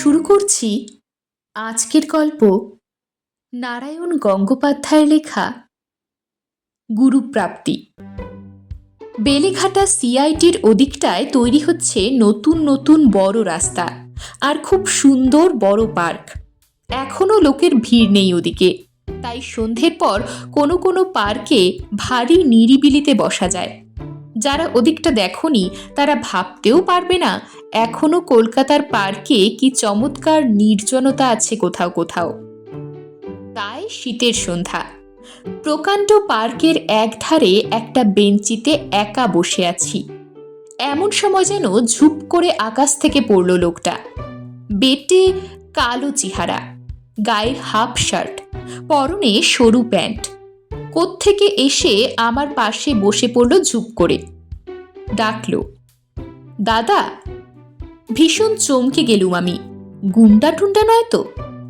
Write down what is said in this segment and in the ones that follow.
শুরু করছি আজকের গল্প নারায়ণ গঙ্গোপাধ্যায়ের লেখা গুরুপ্রাপ্তি। বেলেঘাটা সিআইটির ওদিকটায় তৈরি হচ্ছে নতুন নতুন বড় রাস্তা আর খুব সুন্দর বড় পার্ক। এখনও লোকের ভিড় নেই ওদিকে, তাই সন্ধ্যের পর কোনো কোনো পার্কে ভারী নিরিবিলিতে বসা যায়। যারা ওদিকটা দেখনি, তারা ভাবতেও পারবে না, এখনও কলকাতার পার্কে কি চমৎকার নির্জনতা আছে কোথাও কোথাও। তাই শীতের সন্ধ্যা। প্রকাণ্ড পার্কের একধারে একটা বেঞ্চিতে একা বসে আছি। এমন সময় যেন ঝুপ করে আকাশ থেকে পড়ল লোকটা। বেটে কালো চেহারা, গায়ে হাফ শার্ট, পরনে সরু প্যান্ট। কোত্থেকে এসে আমার পাশে বসে পড়ল ঝুপ করে। ডাকল, দাদা, ভীষণ চমকে গেলুম আমি। গুন্ডা টুন্ডা নয় তো?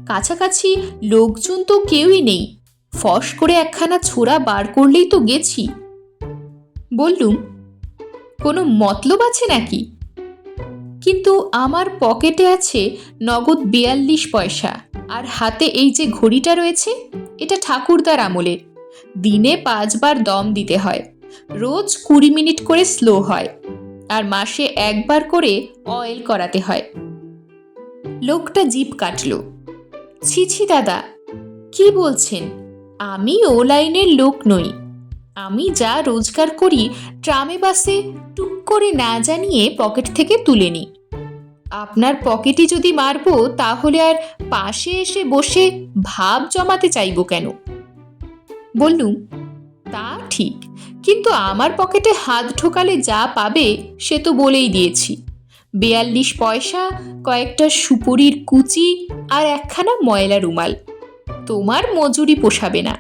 কাছাকাছি লোকজন তো কেউই নেই। ফস করে একখানা ছোড়া বার করলেই তো গেছি। বললুম, কোনো মতলব আছে নাকি? কিন্তু আমার পকেটে আছে নগদ বিয়াল্লিশ পয়সা, আর হাতে এই যে ঘড়িটা রয়েছে, এটা ঠাকুরদার আমলের। দিনে পাঁচবার দম দিতে হয়। রোজ কুড়ি মিনিট করে স্লো হয় আর মাসে একবার করে অয়েল করাতে হয়। লোকটা জিপ কাটল। ছি ছি, দাদা, কি বলছেন? আমি ও লাইনের লোক নই। আমি যা রোজগার করি ট্রামে বাসে টুক করে না জানিয়ে পকেট থেকে তুলে নিই। আপনার পকেটে যদি মারবো তাহলে আর পাশে এসে বসে ভাব জমাতে চাইব কেন? বললুম তা? ঠিক কিন্তু আমার পকেটে হাত ঢোকালে যা পাবে সে তো বলেই দিয়েছি। বেয়াল্লিশ পয়সা কয়েকটা সুপুরির কুচি আর একখানা ময়লা রুমাল। তোমার মজুরি পোষাবে না।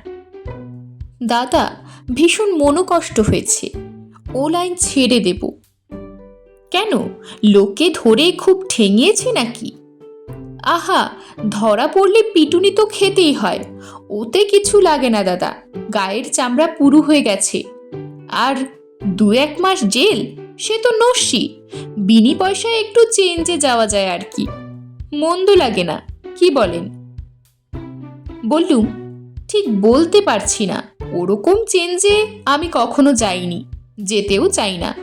দাদা ভীষণ মনোকষ্ট হয়েছে। ও লাইন ছেড়ে দেব। কেন? লোকে ধরে খুব ঠেঙিয়েছে নাকি? আহা, ধরা পড়লে পিটুনি তো খেতেই হয়। ওতে কিছু লাগে না, দাদা। গায়ের চামড়া পুরু হয়ে গেছে। আর দু এক মাস জেল? সে তো নস্যি। বিনি পয়সায় একটু চেঞ্জে যাওয়া যায় আর কি। মন্দ লাগে না, কি বলেন? বললুম, ঠিক বলতে পারছি না। ওরকম চেঞ্জে আমি কখনো যাইনি, যেতেও চাই না।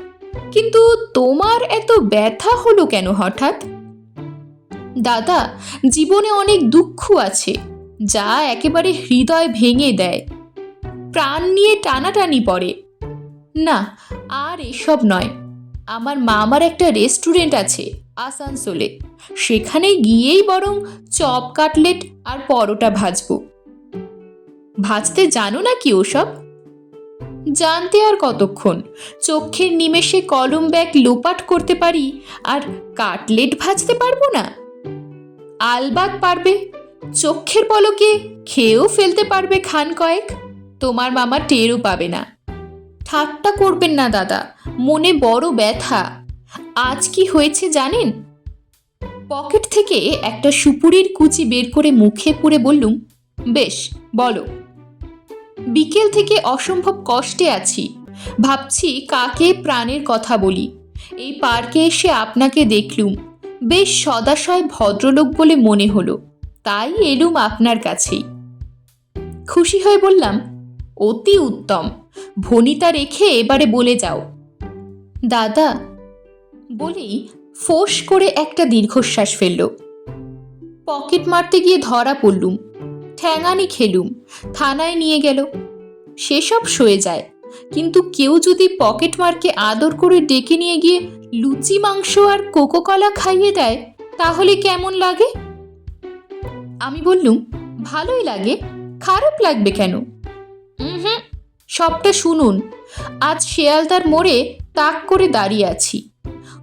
কিন্তু তোমার এত ব্যথা হলো কেন হঠাৎ? দাদা, জীবনে অনেক দুঃখ আছে, যা একেবারে হৃদয় ভেঙে দেয়। প্রাণ নিয়ে টানাটানি পড়ে। না, আর এসব নয়। আমার মামার একটা রেস্টুরেন্ট আছে, আসানসোলে। সেখানে গিয়েই বরং চপ, কাটলেট আর পরোটা ভাজবো। ভাজতে জানো না কি ওসব? জানতে আর কতক্ষণ? চোখের নিমেষে কলম ব্যাগ লোপাট করতে পারি আর কাটলেট ভাজতে পারব না? আলবাত পারবে? চক্ষের পলকে খেয়েও ফেলতে পারবে খান কয়েক? তোমার মামা টেরও পাবে না। ঠাট্টা করবেন না দাদা, মনে বড় ব্যথা। আজ কি হয়েছে জানেন? পকেট থেকে একটা সুপুরির কুচি বের করে মুখে পুরে বললুম, বেশ, বলো। বিকেল থেকে অসম্ভব কষ্টে আছি। ভাবছি কাকে প্রাণের কথা বলি। এই পার্কে এসে আপনাকে দেখলুম। বেশ সদাশয় ভদ্রলোক বলে মনে হলো। তাই এলুম আপনার কাছেই। খুশি হয়ে বললাম, অতি উত্তম। ভনিতা রেখে এবারে বলে যাও। দাদা বলেই ফোঁস করে একটা দীর্ঘশ্বাস ফেলল। পকেট মারতে গিয়ে ধরা পড়লুম। ঠ্যাঙানি খেলুম। থানায় নিয়ে গেল। সেসব সয়ে যায়। কিন্তু কেউ যদি পকেট মারকে আদর করে ডেকে নিয়ে গিয়ে লুচি মাংস আর কোকো কলা খাইয়ে দেয় তাহলে কেমন লাগে? আমি বললুম ভালোই লাগে। খারাপ লাগবে কেন? হুম। সবটা শুনুন আজ শেয়ালদার মোড়ে তাক করে দাঁড়িয়ে আছি।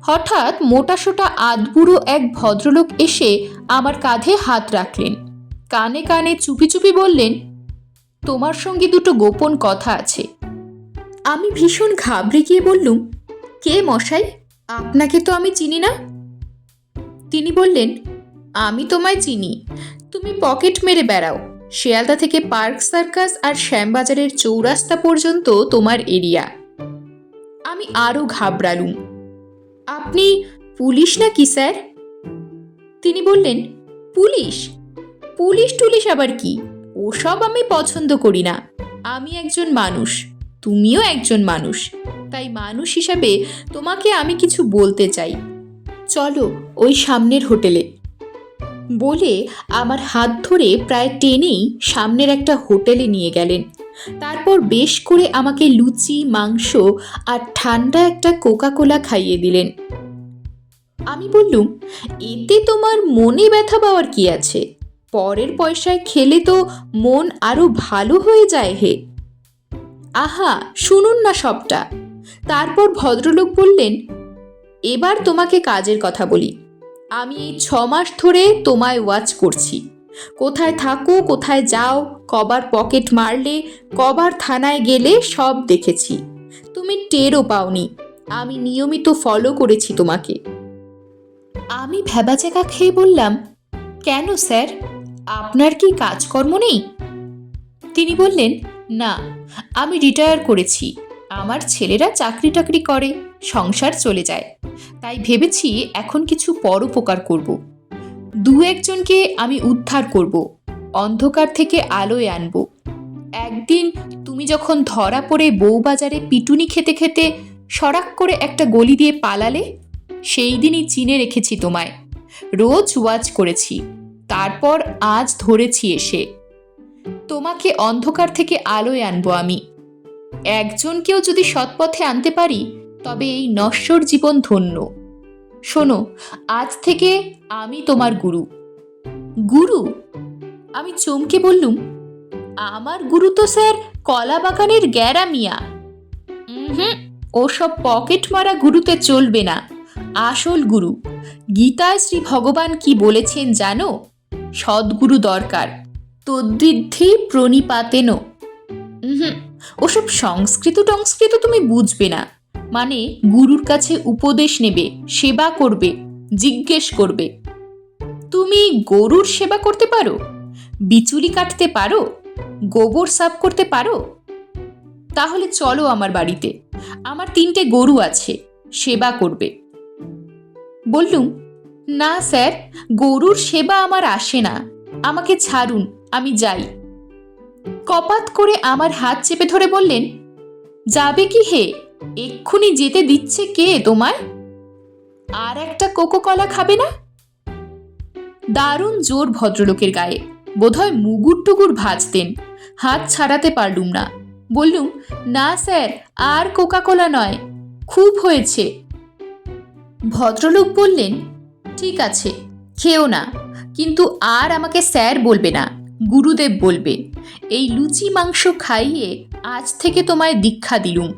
হঠাৎ মোটাসোটা আধবুড়ো এক ভদ্রলোক এসে আমার কাঁধে হাত রাখলেন। কানে কানে চুপি চুপি বললেন তোমার সঙ্গে দুটো গোপন কথা আছে। আমি ভীষণ ঘাবড়ে গিয়ে বললুম, কে মশাই? আপনাকে তো আমি চিনি না? তিনি বললেন, আমি তোমায় চিনি। তুমি পকেট মেরে বেড়াও। শিয়ালদা থেকে পার্ক সার্কাস আর শ্যামবাজারের চৌরাস্তা পর্যন্ত তোমার এরিয়া। আমি আরও ঘাবড়ালুম। আপনি পুলিশ না নাকি, স্যার? তিনি বললেন, পুলিশ? পুলিশ টুলিশ আবার কি? ওসব আমি পছন্দ করি না। আমি একজন মানুষ। তুমিও একজন মানুষ। তাই মানুষ হিসাবে তোমাকে আমি কিছু বলতে চাই। চলো ওই সামনের হোটেলে। বলে আমার হাত ধরে প্রায় টেনেই সামনের একটা হোটেলে নিয়ে গেলেন। তারপর বেশ করে আমাকে লুচি, মাংস আর ঠান্ডা একটা কোকা কোলা খাইয়ে দিলেন। আমি বললুম, এতে তোমার মনে ব্যথা পাওয়ার কি আছে? পরের পয়সায় খেলে তো মন আরও ভালো হয়ে যায় হে। আহা, শুনুন না সবটা। তারপর ভদ্রলোক বললেন, এবার তোমাকে কাজের কথা বলি। আমি এই ছ মাস ধরে তোমায় ওয়াচ করছি। কোথায় থাকো, কোথায় যাও, কবার পকেট মারলে, কবার থানায় গেলে সব দেখেছি। তুমি টেরও পাওনি। আমি নিয়মিত ফলো করেছি তোমাকে। আমি ভেবাচেকা খেয়ে বললাম, কেন স্যার? আপনার কি কাজকর্ম নেই? তিনি বললেন না, আমি রিটায়ার করেছি। আমার ছেলেরা চাকরি টাকরি করে, সংসার চলে যায়। তাই ভেবেছি এখন কিছু পরোপকার করব। দু একজনকে আমি উদ্ধার করব, অন্ধকার থেকে আলোয় আনব। একদিন তুমি যখন ধরা পড়ে বউবাজারে পিটুনি খেতে খেতে সরাক করে একটা গলি দিয়ে পালালে, সেই দিনই চিনে রেখেছি তোমায়। রোজ ওয়াচ করেছি। তারপর আজ ধরেছি এসে। তোমাকে অন্ধকার থেকে আলোয় আনব আমি। একজনকেও যদি সৎপথে আনতে পারি, তবে এই নশ্বর জীবন ধন্য। শোনো, আজ থেকে আমি তোমার গুরু। গুরু? আমি চমকে বললুম, আমার গুরু তো স্যার কলা বাগানের গ্যারা মিয়া হুম ওসব পকেট মারা গুরুতে চলবে না। আসল গুরু, গীতায় শ্রী ভগবান কি বলেছেন জানো? সদ্গুরু দরকার। তদ্বিদ্ধি প্রণিপাতেন। ওসব সংস্কৃত টংস্কৃত তুমি বুঝবে না। মানে গুরুর কাছে উপদেশ নেবে, সেবা করবে, জিজ্ঞেস করবে। তুমি গরুর সেবা করতে পারো? বিচুলি কাটতে পারো? গোবর সাফ করতে পারো? তাহলে চলো আমার বাড়িতে। আমার তিনটে গরু আছে, সেবা করবে। বললুম, না স্যার, গরুর সেবা আমার আসে না। আমাকে ছাড়ুন আমি যাই। কপাত করে আমার হাত চেপে ধরে বললেন, যাবে কি হে? এক্ষুনি যেতে দিচ্ছে কে তোমায়? আর একটা কোকো কলা খাবে না? দারুণ জোর ভদ্রলোকের গায়ে। বোধহয় মুগুর টুগুর ভাজতেন। হাত ছাড়াতে পারলুম না। বললুম, না স্যার, আর কোকা কোলা নয়। খুব হয়েছে। ভদ্রলোক বললেন, ঠিক আছে, খেও না। কিন্তু আর আমাকে স্যার বলবে না। গুরুদেব বলবে, এই লুচি মাংস খাইয়ে আজ থেকে তোমায় দীক্ষা দিলুম।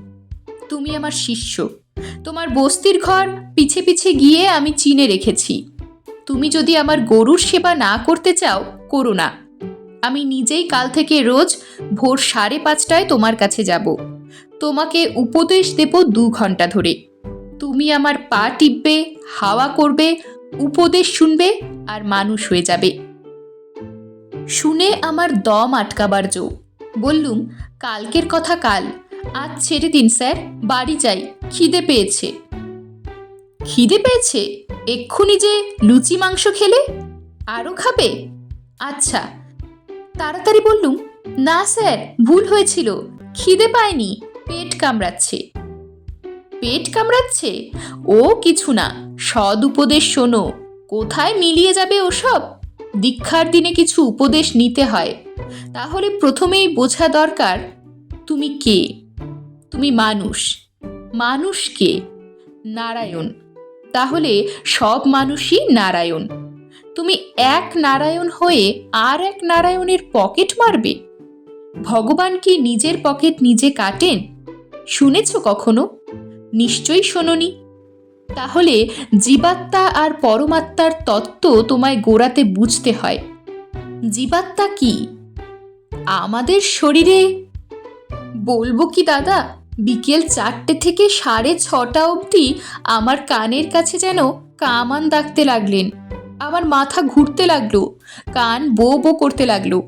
তুমি আমার শিষ্য। তোমার বস্তির ঘর পিছে পিছে গিয়ে আমি চিনে রেখেছি। তুমি যদি আমার গরুর সেবা না করতে চাও, করো না। আমি নিজেই কাল থেকে রোজ ভোর সাড়ে পাঁচটায় তোমার কাছে যাব। তোমাকে উপদেশ দেব দু ঘণ্টা ধরে। তুমি আমার পা টিপবে, হাওয়া করবে, উপদেশ শুনবে আর মানুষ হয়ে যাবে। শুনে আমার দম আটকাবার জো। বললুম, কালকের কথা কাল। আজ ছেড়ে দিন, স্যার। বাড়ি যাই। খিদে পেয়েছে। খিদে পেয়েছে? এক্ষুনি যে লুচি মাংস খেলে? আরও খাবে? আচ্ছা। তাড়াতাড়ি বললুম, না, স্যার, ভুল হয়েছিল। খিদে পায়নি। পেট কামড়াচ্ছে। পেট কামড়াচ্ছে? ও, কিছু না। সদ উপদেশ শোনো। কোথায় মিলিয়ে যাবে ওসব? দীক্ষার দিনে কিছু উপদেশ নিতে হয়। তাহলে প্রথমেই বোঝা দরকার, তুমি কে? তুমি মানুষ। মানুষ কে? নারায়ণ। তাহলে সব মানুষই নারায়ণ। তুমি এক নারায়ণ হয়ে আর এক নারায়ণের পকেট মারবে। ভগবান কি নিজের পকেট নিজে কাটেন? শুনেছ কখনো? নিশ্চয়ই শোনোনি। তাহলে জীবাত্মা আর পরমাত্মার তত্ত্ব তোমায় গোড়াতে বুঝতে হয়। জীবাত্মা কি? আমাদের শরীরে? বলব কি দাদা, বিকেল চারটে থেকে সাড়ে ছটা অবধি আমার কানের কাছে যেন কামান ডাকতে লাগলেন। আমার মাথা ঘুরতে লাগল, কান বো বো করতে লাগল।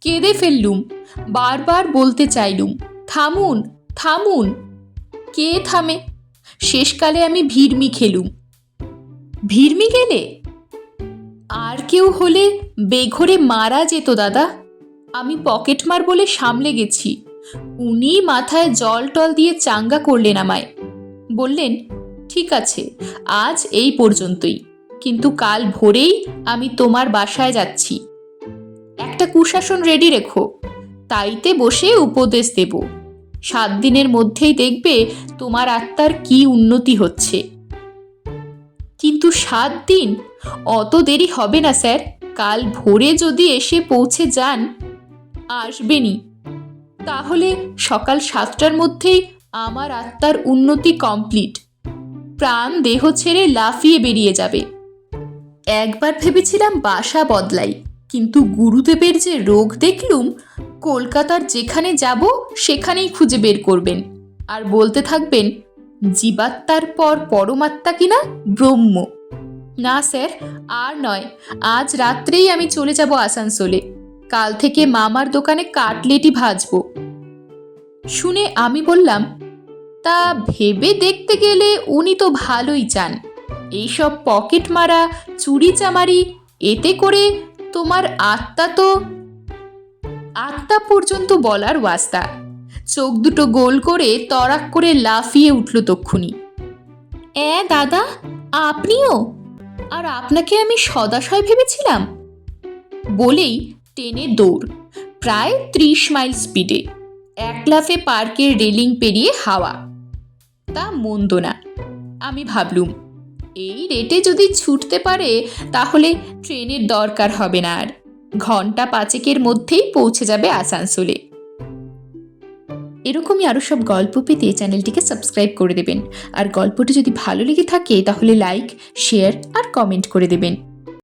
কেঁদে ফেললুম, বারবার বলতে চাইলুম, থামুন থামুন। কে থামে? শেষকালে আমি ভিড়মি খেলুম। ভিড়মি গেলে? আর কেউ হলে বেঘরে মারা যেত দাদা। আমি পকেটমার বলে সামলে গেছি। উনি মাথায় জল টল দিয়ে চাঙ্গা করলেন আমায়। বললেন, ঠিক আছে, আজ এই পর্যন্তই। কিন্তু কাল ভোরেই আমি তোমার বাসায় যাচ্ছি। একটা কুশাসন রেডি রেখো। তাইতে বসে উপদেশ দেব। সাত দিনের মধ্যেই দেখবে তোমার আত্মার কি উন্নতি হচ্ছে। কিন্তু সাত দিন? অত দেরি হবে না, স্যার। কাল ভোরে যদি এসে পৌঁছে যান, আসবেনই। তাহলে সকাল সাতটার মধ্যেই আমার আত্মার উন্নতি কমপ্লিট। প্রাণ দেহ ছেড়ে লাফিয়ে বেরিয়ে যাবে। একবার ভেবেছিলাম বাসা বদলাই, কিন্তু গুরুদেবের যে রোগ দেখলুম কলকাতার যেখানে যাব, সেখানেই খুঁজে বের করবেন। আর বলতে থাকবেন, জীবাত্মার পর পরমাত্মা কিনা ব্রহ্ম। না স্যার, আর নয়, আজ রাত্রেই আমি চলে যাব আসানসোলে। কাল থেকে মামার দোকানে কাটলেটি ভাজব। শুনে আমি বললাম, তা ভেবে দেখতে গেলে উনি তো ভালোই চান। এইসব পকেট মারা চুরি চামারি এতে করে তোমার আত্মা তো আত্মা পর্যন্ত বলার ওয়াস্তা চোখ দুটো গোল করে তরাক করে লাফিয়ে উঠল তক্ষুনি। এ, দাদা, আপনিও? আর আপনাকে আমি সদাশয় ভেবেছিলাম? বলেই টেনে দৌড়, প্রায় ত্রিশ মাইল স্পিডে। এক লাফে পার্কের রেলিং পেরিয়ে হাওয়া। তা মন্দ না, আমি ভাবলুম, এই রেটে যদি ছুটতে পারে, তাহলে ট্রেনের দরকার হবে না আর। ঘণ্টা পাঁচেকের মধ্যেই পৌঁছে যাবে আসানসোলে। এরকমই আরও সব গল্প পেতে চ্যানেলটিকে সাবস্ক্রাইব করে দেবেন। আর গল্পটি যদি ভালো লেগে থাকে, তাহলে লাইক, শেয়ার আর কমেন্ট করে দেবেন।